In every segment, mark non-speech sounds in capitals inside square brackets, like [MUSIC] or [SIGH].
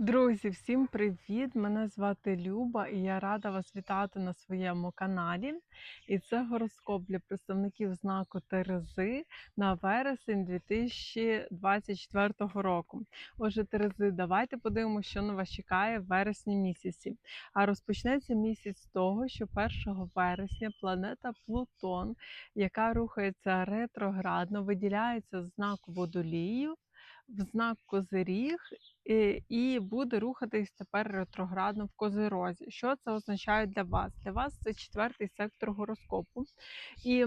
Друзі, всім привіт! Мене звати Люба і я рада вас вітати на своєму каналі. І це гороскоп для представників знаку Терези на вересень 2024 року. Отже, Терези, давайте подивимося, що на вас чекає в вересні місяці. А розпочнеться місяць з того, що 1 вересня планета Плутон, яка рухається ретроградно, виділяється з знаку водолію в знак Козиріг і, буде рухатись тепер ретроградно в Козирозі. Що це означає для вас? Для вас це четвертий сектор гороскопу. І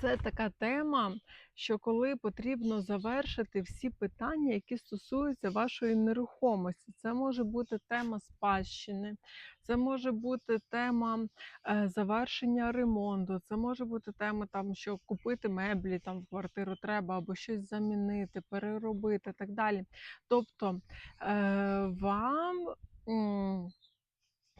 це така тема, що коли потрібно завершити всі питання, які стосуються вашої нерухомості. Це може бути тема спадщини, це може бути тема е, завершення ремонту, це може бути тема, там, що купити меблі там, в квартиру треба, або щось замінити, переробити і так далі. Тобто е, вам.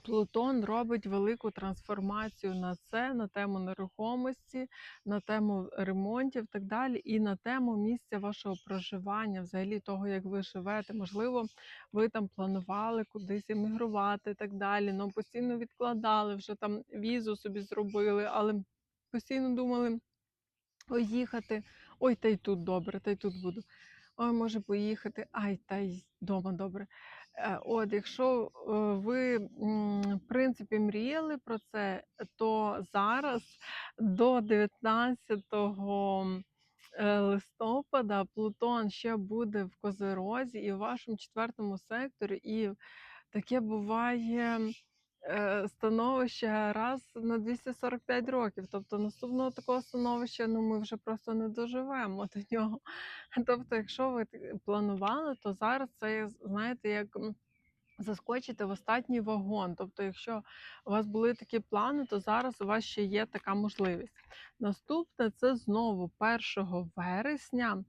Плутон робить велику трансформацію на це, на тему нерухомості, на тему ремонтів і так далі, і на тему місця вашого проживання, взагалі того, як ви живете. Можливо, ви там планували кудись емігрувати і так далі, але постійно відкладали, вже там візу собі зробили, але постійно думали ой, їхати, ой, та й тут добре, та й тут буду. Ой, може поїхати, ай, та й вдома добре. Е, От, якщо е, ви в принципі мріяли про це, то зараз до 19 е, листопада Плутон ще буде в Козерозі і в вашому четвертому секторі, і таке буває. Е, Становище раз на 245 років. Тобто наступного такого становища ну, ми вже просто не доживемо до нього. [LAUGHS] Тобто, якщо ви планували, то зараз це знаєте, як заскочити в останній вагон. Тобто, якщо у вас були такі плани, то зараз у вас ще є така можливість. Наступне це знову 1 вересня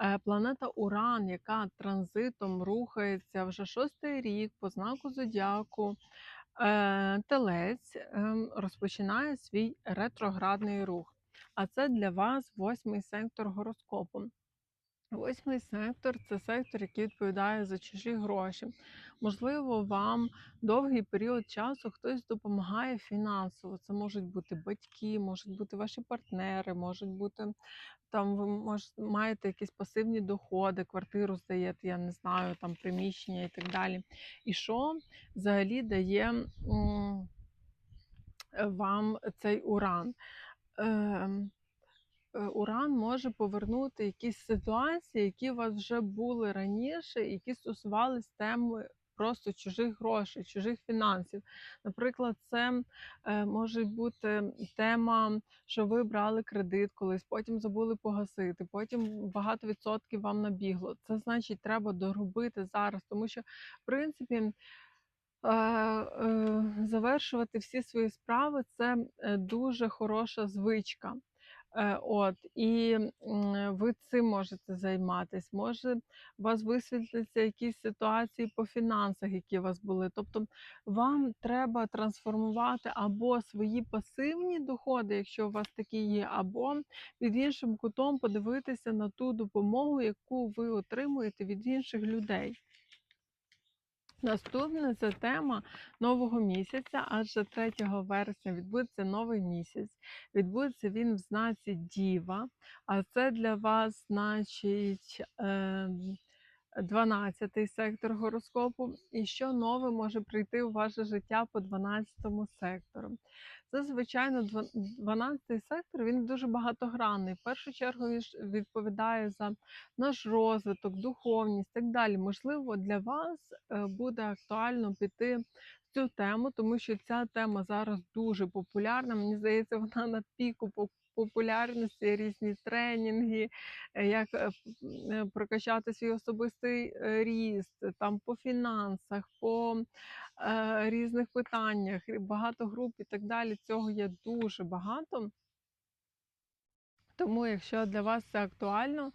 е, планета Уран, яка транзитом рухається вже шостий рік по знаку Зодіаку. Е, Телець ем, розпочинає свій ретроградний рух. А це для вас восьмий сектор гороскопу. Восьмий сектор це сектор, який відповідає за чужі гроші. Можливо, вам довгий період часу хтось допомагає фінансово. Це можуть бути батьки, можуть бути ваші партнери, можуть бути там ви мож, маєте якісь пасивні доходи, квартиру здаєте, я не знаю, там приміщення і так далі. І що взагалі дає вам цей уран? Ем, Уран може повернути якісь ситуації, які у вас вже були раніше, які стосувались теми просто чужих грошей, чужих фінансів. Наприклад, це е, може бути тема, що ви брали кредит колись, потім забули погасити, потім багато відсотків вам набігло. Це значить, треба доробити зараз, тому що в принципі. е, е, Завершувати всі свої справи це е, дуже хороша звичка. Е, От, і ви цим можете займатися. Може, у вас висвітляться якісь ситуації по фінансах, які у вас були. Тобто вам треба трансформувати або свої пасивні доходи, якщо у вас такі є, або під іншим кутом подивитися на ту допомогу, яку ви отримуєте від інших людей. Наступне це тема нового місяця, адже 3 вересня відбудеться новий місяць. Відбудеться він в знаці Діва, а це для вас значить. Е 12-й сектор гороскопу, і що нове може прийти у ваше життя по 12-му сектору. Це, звичайно, 12-й сектор він дуже багатогранний. В першу чергу він відповідає за наш розвиток, духовність і так далі. Можливо, для вас е, буде актуально піти в цю тему, тому що ця тема зараз дуже популярна. Мені здається, вона на піку по- популярності, різні тренінги, е, як е, прокачати свій особистий ріст, там по фінансах, по е, різних питаннях, багато груп і так далі. Цього є дуже багато. Тому, якщо для вас це актуально,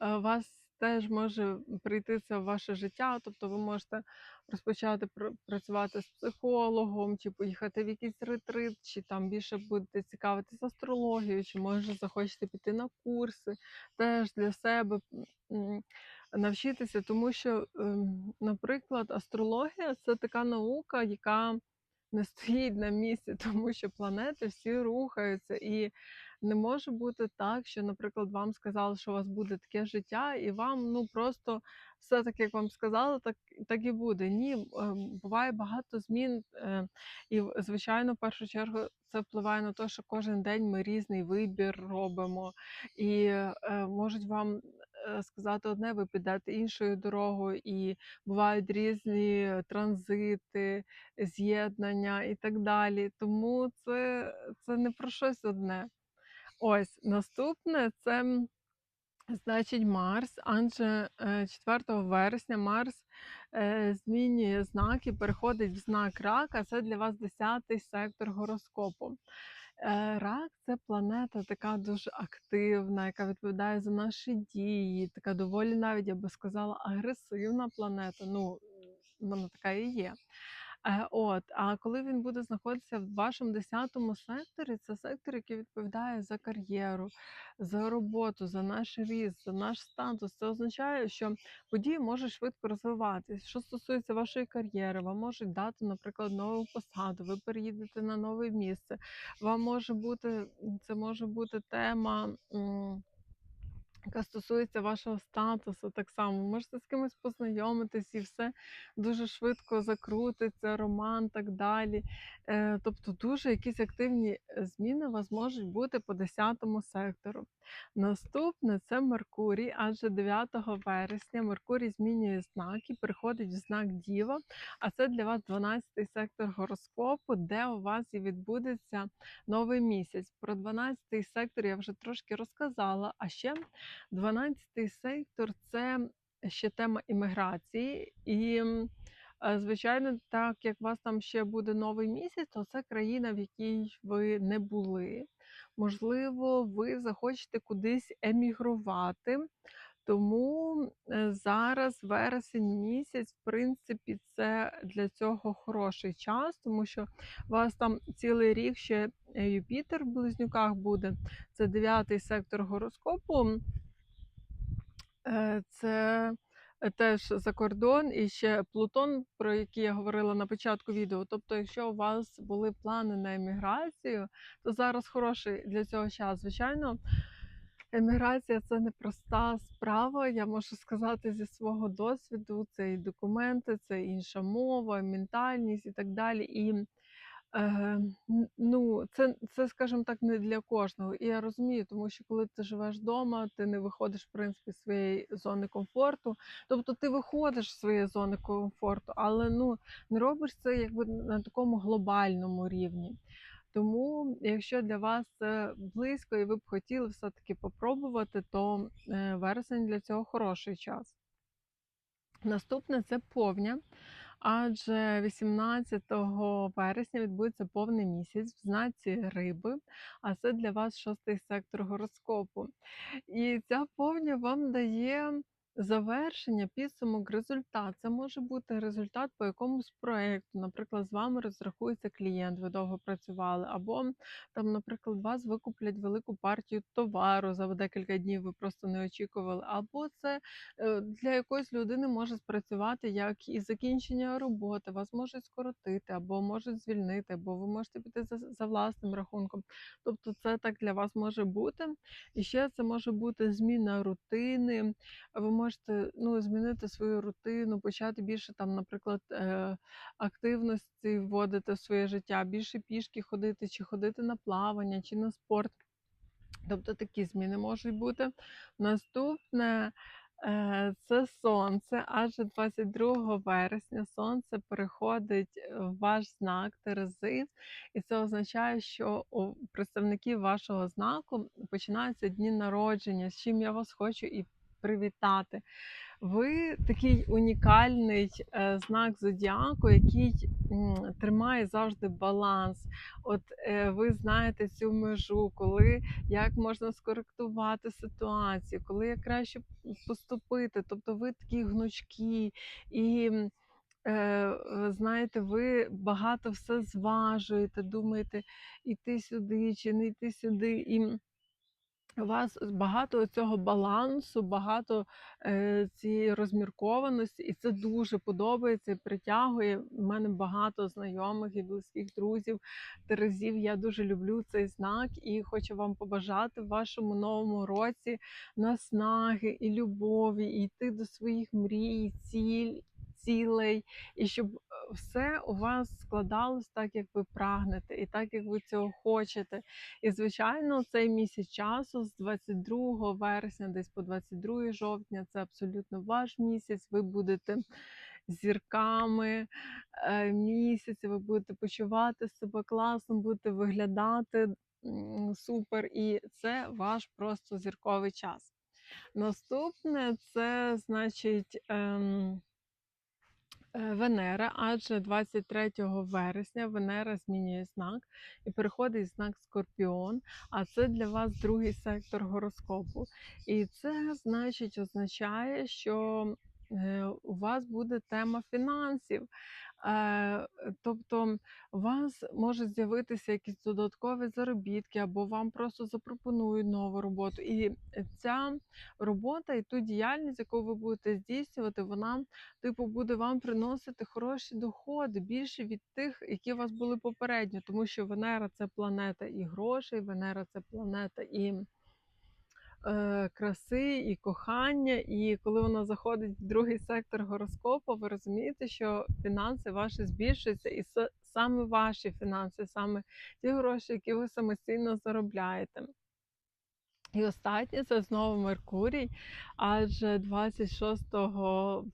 е, вас теж може прийти це в ваше життя, тобто ви можете розпочати працювати з психологом, чи поїхати в якийсь ретрит, чи там більше будете цікавитись астрологією, чи може захочете піти на курси теж для себе навчитися, тому що, ем, наприклад, астрологія це така наука, яка не стоїть на місці, [LAUGHS] тому що планети всі рухаються, і не може бути так, що, наприклад, вам сказали, що у вас буде таке життя, і вам ну просто все так, як вам сказали, так, так і буде. Ні, е, буває багато змін, е, і звичайно, в першу чергу це впливає на те, що кожен день ми різний вибір робимо, і е, можуть вам сказати одне, ви підете іншою дорогою, і бувають різні транзити, з'єднання і так далі. Тому це, це не про щось одне. Ось наступне це значить Марс. Адже е, 4 вересня Марс е, змінює знак і переходить в знак рака. Це для вас 10-й сектор гороскопу. Е, Рак це планета така дуже активна, яка відповідає за наші дії, така доволі навіть, я би сказала, агресивна планета. Ну, вона така і є. Е, От, а коли він буде знаходитися в вашому 10 секторі, це сектор, який відповідає за кар'єру, за роботу, за наш ріст, за наш статус. Це означає, що події можуть швидко розвиватися. Що стосується вашої кар'єри, вам можуть дати, наприклад, нову посаду, ви переїдете на нове місце. Вам може бути, це може бути тема. Яка стосується вашого статусу, так само можете з кимось познайомитись і все дуже швидко закрутиться, роман, так далі. Е, тобто дуже якісь активні е, зміни у вас можуть бути по 10 сектору. Наступне це Меркурій, адже 9 вересня Меркурій змінює знак і переходить в знак Діва, а це для вас 12 сектор гороскопу, де у вас і відбудеться новий місяць. Про 12 сектор я вже трошки розказала. А ще 12 сектор це ще тема імміграції. І, е, звичайно, так як у вас там ще буде новий місяць, то це країна, в якій ви не були. Можливо, ви захочете кудись емігрувати. Тому е, зараз вересень місяць, в принципі, це для цього хороший час, тому що у вас там цілий рік ще е, Юпітер в близнюках буде. Це дев'ятий сектор гороскопу. Е, Це е, теж за кордон і ще Плутон, про який я говорила на початку відео. Тобто, якщо у вас були плани на еміграцію, то зараз хороший для цього час. Звичайно, еміграція це непроста справа. Я можу сказати зі свого досвіду. Це і документи, це інша мова, ментальність і так далі. І Е, ну, це це, скажімо так, не для кожного. І я розумію, тому що коли ти живеш вдома, ти не виходиш, в принципі, з своєї зони комфорту. Тобто ти виходиш з своєї зони комфорту, але ну, не робиш це якби на такому глобальному рівні. Тому, якщо для вас це близько і ви б хотіли все-таки попробувати, то е, вересень для цього хороший час. Наступне це повня. Адже 18 вересня відбудеться повний місяць в знаці риби, а це для вас шостий сектор гороскопу. І ця повня вам дає завершення, підсумок, результат. Це може бути результат по якомусь проєкту. Наприклад, з вами розрахується клієнт, ви довго працювали, або там, наприклад, вас викуплять велику партію товару за декілька днів, ви просто не очікували. Або це е, для якоїсь людини може спрацювати як і закінчення роботи, вас можуть скоротити, або можуть звільнити, або ви можете піти за, за власним рахунком. Тобто, це так для вас може бути. І ще це може бути зміна рутини. Ви можете ну, змінити свою рутину, почати більше там, наприклад, е, активності вводити в своє життя, більше пішки ходити, чи ходити на плавання, чи на спорт. Тобто такі зміни можуть бути. Наступне е, це сонце, адже 22 вересня сонце переходить в ваш знак Терези, і це означає, що у представників вашого знаку починаються дні народження, з чим я вас хочу і привітати. Ви такий унікальний е, знак зодіаку, який тримає завжди баланс. От е, ви знаєте цю межу, коли як можна скоректувати ситуацію, коли як краще поступити. Тобто ви такі гнучкі і. Е, знаєте, ви багато все зважуєте, думаєте, іти сюди чи не йти сюди. І У вас багато цього балансу, багато, е, цієї розміркованості, і це дуже подобається і притягує. У мене багато знайомих і близьких друзів Терезів. Я дуже люблю цей знак і хочу вам побажати в вашому новому році наснаги і любові, і йти до своїх мрій, ціль, цілей, і щоб е, все у вас складалось так, як ви прагнете, і так, як ви цього хочете. І, звичайно, цей місяць часу з 22 вересня, десь по 22 жовтня, це абсолютно ваш місяць. Ви будете зірками е, місяця, ви будете почувати себе класно, будете виглядати супер, і це ваш просто зірковий час. Наступне це значить. Ем, Венера, адже 23 вересня Венера змінює знак і переходить знак Скорпіон, а це для вас другий сектор гороскопу. І це значить означає, що е, у вас буде тема фінансів. Е, Тобто у вас можуть з'явитися якісь додаткові заробітки, або вам просто запропонують нову роботу. І ця робота і ту діяльність, яку ви будете здійснювати, вона типу, буде вам приносити хороші доходи більше від тих, які у вас були попередньо, тому що Венера це планета і грошей, Венера це планета і краси, і кохання. І коли вона заходить в другий сектор гороскопу, ви розумієте, що фінанси ваші збільшуються, і саме ваші фінанси, саме ті гроші, які ви самостійно заробляєте. І останнє це знову Меркурій, адже 26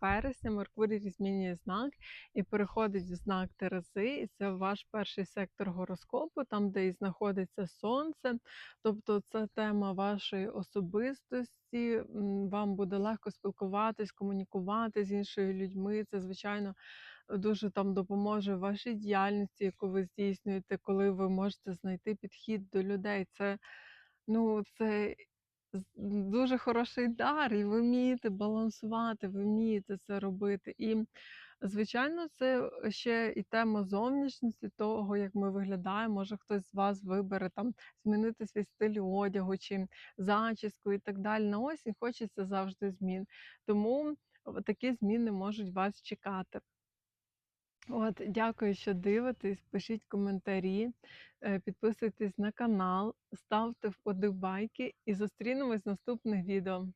вересня Меркурій змінює знак і переходить в знак Терези, і це ваш перший сектор гороскопу, там, де і знаходиться Сонце. Тобто це тема вашої особистості. Вам буде легко спілкуватись, комунікувати з іншими людьми. Це, звичайно, дуже там допоможе вашій діяльності, яку ви здійснюєте, коли ви можете знайти підхід до людей. Це Ну, це дуже хороший дар, і ви вмієте балансувати, ви вмієте це робити. І, звичайно, це ще і тема зовнішності, того, як ми виглядаємо. Може, хтось з вас вибере там змінити свій стиль одягу чи зачіску і так далі. На осінь хочеться завжди змін. Тому такі зміни можуть вас чекати. От, дякую, що дивитесь. Пишіть коментарі, е, підписуйтесь на канал, ставте вподобайки і зустрінемось в наступних відео.